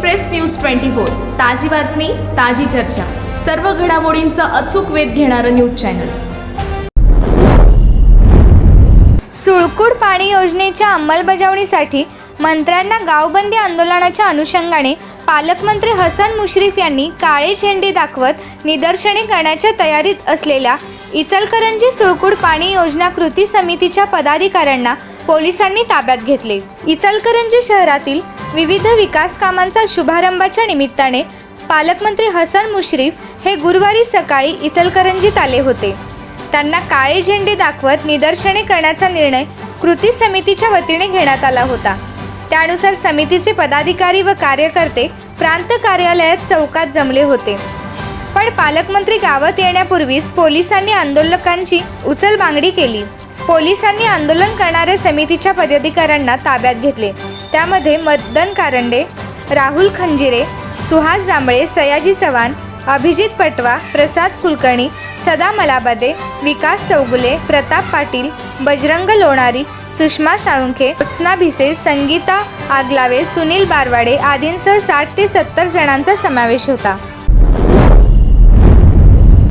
Express news twenty four. ताजी बातमी ताजी चर्चा. सर्व घडामोडींचा अचूक वेध घेणारं न्यूज चॅनल. सुळकूड पाणी योजनेच्या अंमलबजावणीसाठी मंत्र्यांना गावबंदी आंदोलनाच्या अनुषंगाने पालकमंत्री हसन मुश्रीफ यांनी काळे झेंडे दाखवत निदर्शने करण्याच्या तयारीत असलेल्या इचलकरंजी सुळकूड पाणी योजना कृती समितीच्या पदाधिकाऱ्यांना पोलिसांनी ताब्यात घेतले. इचलकरंजी शहरातील विविध विकास कामांचा शुभारंभाच्या निमित्ताने पालकमंत्री हसन मुश्रीफ हे गुरुवारी सकाळी इचलकरंजीत आले होते. त्यांना काळे झेंडे दाखवत निदर्शने करण्याचा निर्णय कृती समितीच्या वतीने घेण्यात आला होता. त्यानुसार समितीचे पदाधिकारी व कार्यकर्ते प्रांत कार्यालयात चौकात जमले होते. पण पालकमंत्री गावात येण्यापूर्वीच पोलिसांनी आंदोलकांची उचलबांगडी केली. पोलिसांनी आंदोलन करणाऱ्या समितीच्या पदाधिकाऱ्यांना ताब्यात घेतले. त्यामध्ये मदन कारंडे राहुल खंजिरे सुहास जांभळे सयाजी चव्हाण अभिजित पटवा प्रसाद कुलकर्णी सदा मलाबादे विकास चौगुले प्रताप पाटील बजरंग लोणारी सुषमा साळुंखे उत्सना भिसे संगीता आगलावे सुनील बारवाडे आदींसह साठ ते सत्तर जणांचा समावेश होता.